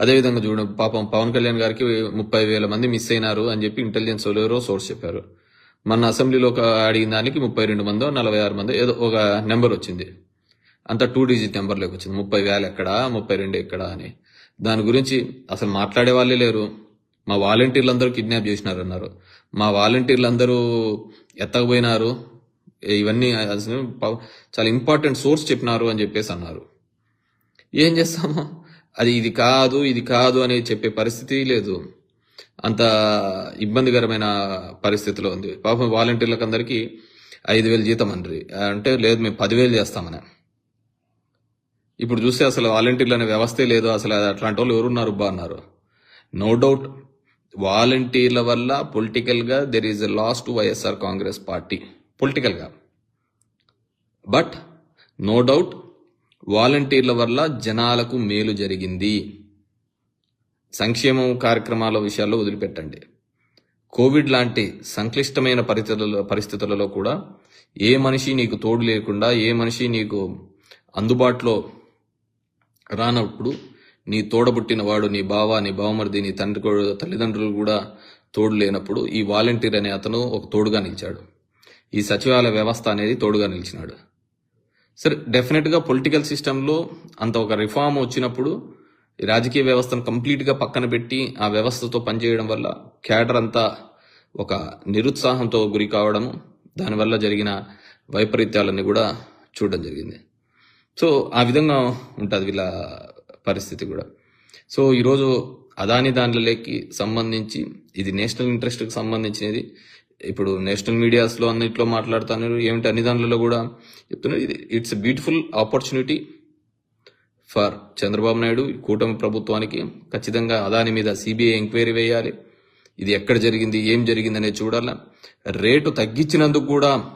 అదేవిధంగా చూడండి పాపం పవన్ కళ్యాణ్ గారికి ముప్పై వేల మంది మిస్ అయినారు అని చెప్పి ఇంటెలిజెన్స్ ఎవరో సోర్స్ చెప్పారు. మన అసెంబ్లీలో ఒక అడిగిన దానికి ముప్పై రెండు మందో నలభై ఆరు మందో ఏదో ఒక నెంబర్ వచ్చింది. అంత టూ డిజిట్ నెంబర్లోకి వచ్చింది. ముప్పై వేలు ఎక్కడా ముప్పై రెండు ఎక్కడా అని. దాని గురించి అసలు మాట్లాడే వాళ్ళే లేరు. మా వాలంటీర్లు అందరూ కిడ్నాప్ చేసినారన్నారు. మా వాలంటీర్లు అందరూ ఎత్తకపోయినారు ఇవన్నీ అసలు చాలా ఇంపార్టెంట్ సోర్స్ చెప్పినారు అని చెప్పేసి అన్నారు. ఏం చేస్తాము? అది ఇది కాదు ఇది కాదు అని చెప్పే పరిస్థితి లేదు. అంత ఇబ్బందికరమైన పరిస్థితిలో ఉంది. పాపం వాలంటీర్లకు అందరికీ ఐదు వేలు జీతం అండ్రి. అంటే లేదు మేము పదివేలు చేస్తామని. ఇప్పుడు చూస్తే అసలు వాలంటీర్లు అనే వ్యవస్థే లేదు. అసలు అట్లాంటి వాళ్ళు ఎవరున్నారు బా అన్నారు. నో డౌట్ వాలంటీర్ల వల్ల పొలిటికల్గా there is lost loss to YSR Congress party. పొలిటికల్గా బట్ నో డౌట్ వాలంటీర్ల వల్ల జనాలకు మేలు జరిగింది. సంక్షేమం కార్యక్రమాల విషయాల్లో వదిలిపెట్టండి. కోవిడ్ లాంటి సంక్లిష్టమైన పరిస్థితులలో పరిస్థితులలో కూడా ఏ మనిషి నీకు తోడు లేకుండా ఏ మనిషి నీకు అందుబాటులో రానప్పుడు నీ తోడబుట్టిన వాడు నీ బావ నీ బావమరిది నీ తండ్రి తల్లిదండ్రులు కూడా తోడు లేనప్పుడు ఈ వాలంటీర్ అనే అతను ఒక తోడుగా నిలిచాడు. ఈ సచివాలయ వ్యవస్థ అనేది తోడుగా నిలిచినాడు. సరే డెఫినెట్గా పొలిటికల్ సిస్టంలో అంత ఒక రిఫార్మ్ వచ్చినప్పుడు రాజకీయ వ్యవస్థను కంప్లీట్గా పక్కన పెట్టి ఆ వ్యవస్థతో పనిచేయడం వల్ల క్యాడర్ అంతా ఒక నిరుత్సాహంతో గురి కావడము దానివల్ల జరిగిన వైపరీత్యాలన్నీ కూడా చూడడం జరిగింది. సో ఆ విధంగా ఉంటుంది వీళ్ళ పరిస్థితి కూడా. సో ఈరోజు అదాని దానిలోకి సంబంధించి ఇది నేషనల్ ఇంట్రెస్ట్కి సంబంధించినది ఇప్పుడు నేషనల్ మీడియాస్లో అన్నిట్లో మాట్లాడుతున్నారు. ఏమిటి? అన్ని దానిలలో కూడా చెప్తున్నారు. ఇది it's beautiful opportunity for Chandrababu Naidu ఈ కూటమి ప్రభుత్వానికి ఖచ్చితంగా అదాని మీద సిబిఐ ఎంక్వైరీ వేయాలి. ఇది ఎక్కడ జరిగింది? ఏం జరిగింది అనేది చూడాలా. రేటు తగ్గించినందుకు కూడా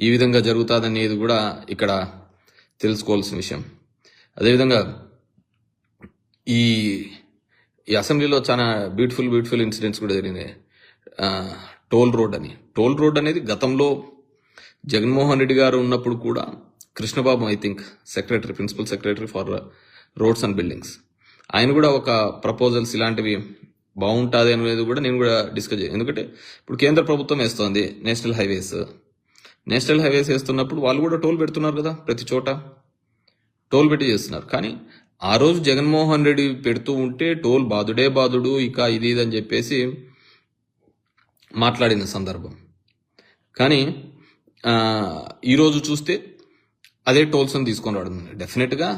ఈ విధంగా జరుగుతుందనేది కూడా ఇక్కడ తెలుసుకోవాల్సిన విషయం. అదేవిధంగా ఈ ఈ అసెంబ్లీలో చాలా బ్యూటిఫుల్ బ్యూటిఫుల్ ఇన్సిడెంట్స్ కూడా జరిగినాయి. టోల్ రోడ్ అని. టోల్ రోడ్ అనేది గతంలో జగన్మోహన్ రెడ్డి గారు ఉన్నప్పుడు కూడా Krishnababu I think secretary principal secretary for roads and buildings ఆయన కూడా ఒక ప్రపోజల్స్ ఇలాంటివి బాగుంటుంది అనేది కూడా నేను కూడా డిస్కస్ చేయను ఎందుకంటే ఇప్పుడు కేంద్ర ప్రభుత్వం వేస్తోంది నేషనల్ హైవేస్. నేషనల్ హైవేస్ వేస్తున్నప్పుడు వాళ్ళు కూడా టోల్ పెడుతున్నారు కదా ప్రతి చోట. టోల్ పెట్టి చేస్తున్నారు. కానీ ఆ రోజు జగన్మోహన్ రెడ్డి పెడుతూ ఉంటే టోల్ బాదుడే బాదుడు ఇక ఇది ఇది అని చెప్పేసి మాట్లాడిన సందర్భం. కానీ ఈరోజు చూస్తే అదే టోల్స్ అని తీసుకొని రావడం. డెఫినెట్గా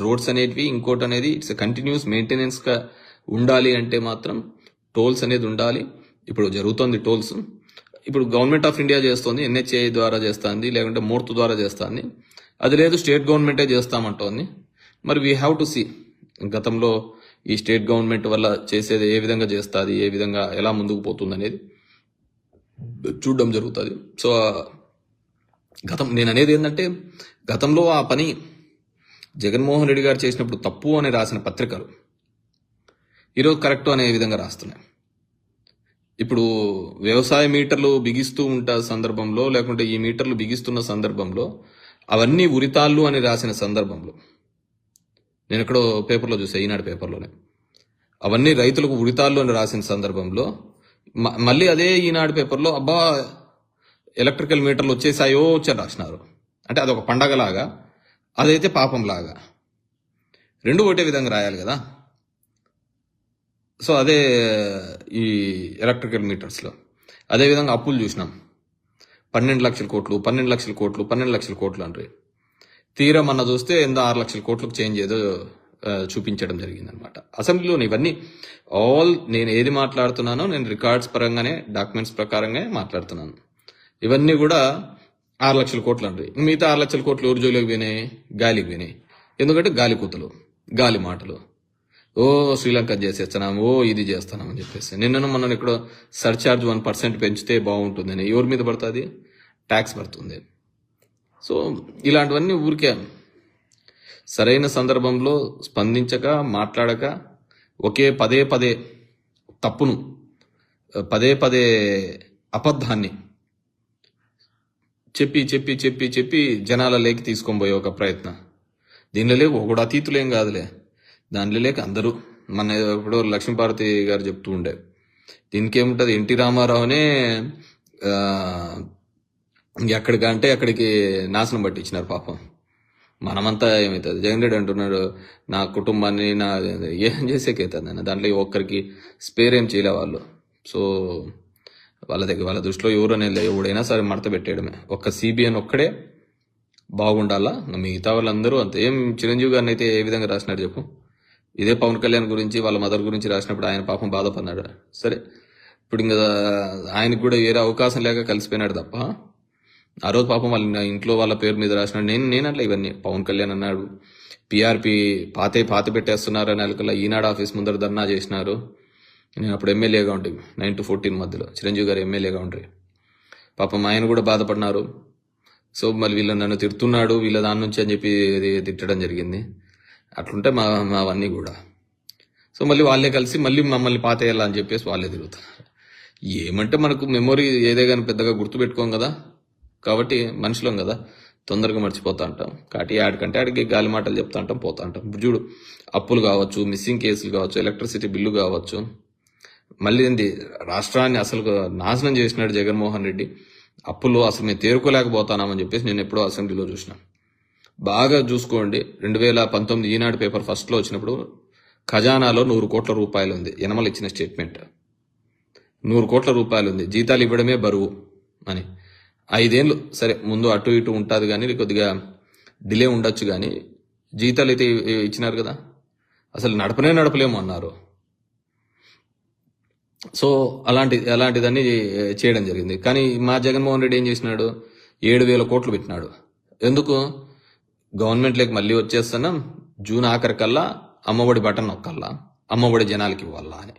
రోడ్స్ అనేటివి ఇంకోటి అనేది ఇట్స్ కంటిన్యూస్ మెయింటెనెన్స్గా ఉండాలి అంటే మాత్రం టోల్స్ అనేది ఉండాలి. ఇప్పుడు జరుగుతుంది టోల్స్. ఇప్పుడు గవర్నమెంట్ ఆఫ్ ఇండియా చేస్తుంది ఎన్హెచ్ఏ ద్వారా చేస్తుంది లేకుంటే మూర్తు ద్వారా చేస్తుంది. అది లేదు స్టేట్ గవర్నమెంటే చేస్తామంటోంది. మరి వీ హ్యావ్ టు సీ గతంలో ఈ స్టేట్ గవర్నమెంట్ వల్ల చేసేది ఏ విధంగా చేస్తుంది ఏ విధంగా ఎలా ముందుకు పోతుంది అనేది చూడడం జరుగుతుంది. సో గతం నేను అనేది ఏంటంటే గతంలో ఆ పని జగన్మోహన్ రెడ్డి గారు చేసినప్పుడు తప్పు అని రాసిన పత్రికలు ఈరోజు కరెక్ట్ అనే విధంగా రాస్తున్నాయి. ఇప్పుడు వ్యవసాయ మీటర్లు బిగిస్తూ ఉంట సందర్భంలో లేకుంటే ఈ మీటర్లు బిగిస్తున్న సందర్భంలో అవన్నీ ఉరితాళ్ళు అని రాసిన సందర్భంలో నేను ఎక్కడో పేపర్లో చూసా ఈనాడు పేపర్లోనే అవన్నీ రైతులకు ఉరితాళ్ళు అని రాసిన సందర్భంలో మళ్ళీ అదే ఈనాడు పేపర్లో అబ్బా ఎలక్ట్రికల్ మీటర్లు వచ్చేసాయో వచ్చారు రాసినారు. అంటే అదొక పండగలాగా అదైతే పాపంలాగా. రెండు ఒకటే విధంగా రాయాలి కదా. సో అదే ఈ ఎలక్ట్రికల్ మీటర్స్లో. అదేవిధంగా అప్పులు చూసినాం. పన్నెండు లక్షల కోట్లు పన్నెండు లక్షల కోట్లు పన్నెండు లక్షల కోట్లు అంటే తీరం అన్న చూస్తే ఎంత ఆరు లక్షల కోట్లకు చేంజ్ ఏదో చూపించడం జరిగిందనమాట. అసెంబ్లీలోని ఇవన్నీ ఆల్ నేను ఏది మాట్లాడుతున్నానో నేను రికార్డ్స్ పరంగానే డాక్యుమెంట్స్ ప్రకారంగా మాట్లాడుతున్నాను. ఇవన్నీ కూడా ఆరు లక్షల కోట్లు అండి. మిగతా ఆరు లక్షల కోట్లు ఎవరి జోలికి పోయినాయి? గాలికి పోయినాయి. ఎందుకంటే గాలి కూతలు గాలి మాటలు. ఓ శ్రీలంక చేసేస్తున్నాం ఓ ఇది చేస్తున్నాం అని చెప్పేసి. నిన్నను మనం ఇక్కడ సర్చార్జ్ వన్ పర్సెంట్ పెంచితే బాగుంటుందని. ఎవరి మీద పడుతుంది? ట్యాక్స్ పడుతుంది. సో ఇలాంటివన్నీ ఊరికే సరైన సందర్భంలో స్పందించక మాట్లాడక ఒకే పదే పదే తప్పును పదే పదే అబద్ధాన్ని చెప్పి చెప్పి చెప్పి చెప్పి జనాల లేకి తీసుకొని పోయే ఒక ప్రయత్నం. దీనిలో లేవు ఒకడు అతీతులేం కాదులే. దానిలో లేక అందరూ మన ఇప్పుడు లక్ష్మీపార్వతి గారు చెప్తూ ఉండే దీనికి ఏముంటుంది ఎన్టీ రామారావునే ఎక్కడికంటే అక్కడికి నాశనం పట్టించినారు పాపం. మనమంతా ఏమవుతుంది జగన్ రెడ్డి అంటున్నాడు నా కుటుంబాన్ని నా ఏం చేసేకైతుంది దాంట్లో ఒక్కరికి స్పేర్ ఏం చేయలే వాళ్ళు. సో వాళ్ళ దగ్గర వాళ్ళ దృష్టిలో ఎవరు అనేది ఎవడైనా సరే మడత పెట్టేయడమే. ఒక్క సిబిఎన్ ఒక్కడే బాగుండాలా? మిగతా వాళ్ళందరూ అంత. ఏం చిరంజీవి గారిని అయితే ఏ విధంగా రాసినాడు చెప్పు? ఇదే పవన్ కళ్యాణ్ గురించి వాళ్ళ మదర్ గురించి రాసినప్పుడు ఆయన పాపం బాధపడినాడు సరే. ఇప్పుడు ఇంకా ఆయనకు కూడా వేరే అవకాశం లేక కలిసిపోయినాడు తప్ప ఆ రోజు పాపం వాళ్ళ ఇంట్లో వాళ్ళ పేరు మీద రాసినాడు నేను నేను అట్లా ఇవన్నీ. పవన్ కళ్యాణ్ అన్నాడు పిఆర్పి పాతే పాత పెట్టేస్తున్నారు అని అలకల్లా ఈనాడు ఆఫీస్ ముందర ధర్నా చేసినారు. నేను అప్పుడు ఎమ్మెల్యేగా ఉంటే నైన్ టు ఫోర్టీన్ మధ్యలో. చిరంజీవి గారు ఎమ్మెల్యేగా ఉంటారు పాపం ఆయన కూడా బాధపడినారు. సో మళ్ళీ వీళ్ళు నన్ను తిడుతున్నాడు వీళ్ళ దాని నుంచి అని చెప్పి ఇది తిట్టడం జరిగింది. అట్లుంటే మా మావన్నీ కూడా. సో మళ్ళీ వాళ్ళే కలిసి మళ్ళీ మమ్మల్ని పాతేయాలని అని చెప్పేసి వాళ్ళే తిరుగుతున్నారు ఏమంటే మనకు మెమొరీ ఏదే కానీ పెద్దగా గుర్తుపెట్టుకోం కదా. కాబట్టి మనుషులం కదా. తొందరగా మర్చిపోతా ఉంటాం. కాబట్టి ఆడికంటే ఆడికి గాలి మాటలు చెప్తా అంటాం పోతా అంటాం చూడు అప్పులు కావచ్చు మిస్సింగ్ కేసులు కావచ్చు ఎలక్ట్రిసిటీ బిల్లు కావచ్చు. మళ్ళీ ఏంది? రాష్ట్రాన్ని అసలు నాశనం చేసినాడు జగన్మోహన్ రెడ్డి. అప్పులు అసలు మేము తేరుకోలేకపోతానామని చెప్పేసి నేను ఎప్పుడో అసెంబ్లీలో చూసిన. బాగా చూసుకోండి. రెండు వేల పంతొమ్మిది ఈనాడు పేపర్ ఫస్ట్లో వచ్చినప్పుడు ఖజానాలో నూరు కోట్ల రూపాయలు ఉంది. యనమల ఇచ్చిన స్టేట్మెంట్. నూరు కోట్ల రూపాయలు ఉంది. జీతాలు ఇవ్వడమే బరువు అని. ఐదేళ్ళు సరే ముందు అటు ఇటు ఉంటుంది కానీ కొద్దిగా డిలే ఉండొచ్చు కానీ జీతాలు అయితే ఇచ్చినారు కదా? అసలు నడపనే నడపలేము అన్నారు. సో అలాంటి అలాంటిదన్నీ చేయడం జరిగింది. కానీ మా జగన్మోహన్ రెడ్డి ఏం చేసినాడు? ఏడు వేల కోట్లు పెట్టినాడు. ఎందుకు? గవర్నమెంట్లోకి మళ్ళీ వచ్చేస్తున్నాం జూన్ ఆఖరి కల్లా అమ్మఒడి బటన్ ఒక్కల్లా అమ్మఒడి జనాలకి ఇవ్వాలా అని.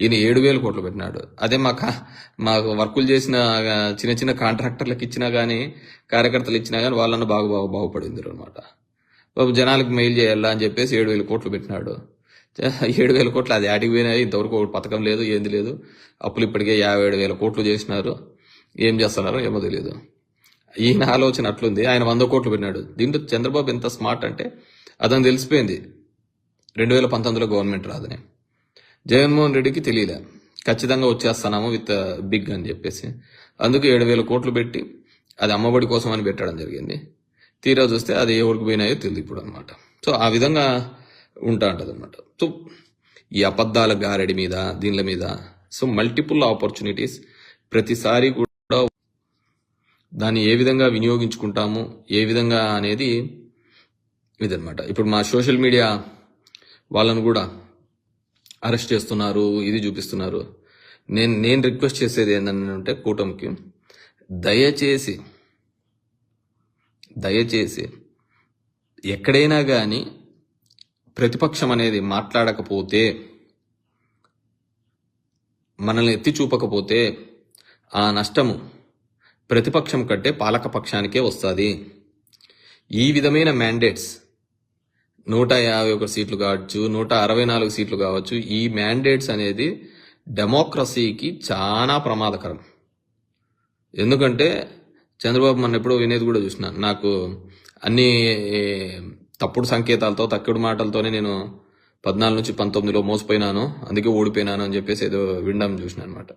ఈయన ఏడు వేల కోట్లు పెట్టినాడు. అదే మా కా- మా వర్కులు చేసిన చిన్న చిన్న కాంట్రాక్టర్లకు ఇచ్చినా కానీ కార్యకర్తలు ఇచ్చినా కానీ వాళ్ళన్న బాగా బాగా బాగుపడింది అనమాట బాబు జనాలకు మెయిల్ చేయాలా అని చెప్పేసి ఏడు వేల కోట్లు పెట్టినాడు. ఏడు వేల కోట్లు అది ఆటికి పోయినాయి ఇంతవరకు పథకం లేదు ఏంది లేదు. అప్పులు ఇప్పటికే యాభై ఏడు వేల కోట్లు చేసినారు. ఏం చేస్తున్నారో ఏమో తెలియదు ఈయన ఆలోచన అట్లుంది. ఆయన వంద కోట్లు పెట్టినాడు. దీంట్లో చంద్రబాబు ఎంత స్మార్ట్ అంటే అతను తెలిసిపోయింది. రెండు వేల పంతొమ్మిదిలో గవర్నమెంట్ రాదని. జగన్మోహన్ రెడ్డికి తెలియలే. ఖచ్చితంగా వచ్చేస్తున్నాము విత్ బిగ్ అని చెప్పేసి. అందుకు ఏడు వేల కోట్లు పెట్టి అది అమ్మఒడి కోసం అని పెట్టడం జరిగింది. తీరా చూస్తే అది ఎవరికి పోయినాయో తెలియదు ఇప్పుడు అనమాట సో ఆ విధంగా ఉంటా ఉంటుంది అనమాట సో ఈ అబద్ధాల గారడి మీద దీనిల మీద సో మల్టిపుల్ ఆపర్చునిటీస్ ప్రతిసారి కూడా దాన్ని ఏ విధంగా వినియోగించుకుంటాము ఏ విధంగా అనేది ఇదనమాట ఇప్పుడు మా సోషల్ మీడియా వాళ్ళను కూడా అరెస్ట్ చేస్తున్నారు ఇది చూపిస్తున్నారు. నేను నేను రిక్వెస్ట్ చేసేది ఏంటంటే కూటమికి దయచేసి దయచేసి ఎక్కడైనా కానీ ప్రతిపక్షం అనేది మాట్లాడకపోతే మనల్ని ఎత్తి చూపకపోతే ఆ నష్టము ప్రతిపక్షం కంటే పాలకపక్షానికే వస్తుంది. ఈ విధమైన మ్యాండేట్స్ నూట యాభై ఒక సీట్లు కావచ్చు నూట అరవై నాలుగు సీట్లు కావచ్చు. ఈ మ్యాండేట్స్ అనేది డెమోక్రసీకి చాలా ప్రమాదకరం. ఎందుకంటే చంద్రబాబు మన ఎప్పుడో వినేది కూడా చూసిన నాకు అన్ని తప్పుడు సంకేతాలతో తక్కుడు మాటలతోనే నేను పద్నాలుగు నుంచి పంతొమ్మిదిలో మోసపోయినాను అందుకే ఓడిపోయినాను అని చెప్పేసి ఏదో వినడం చూసిన అనమాట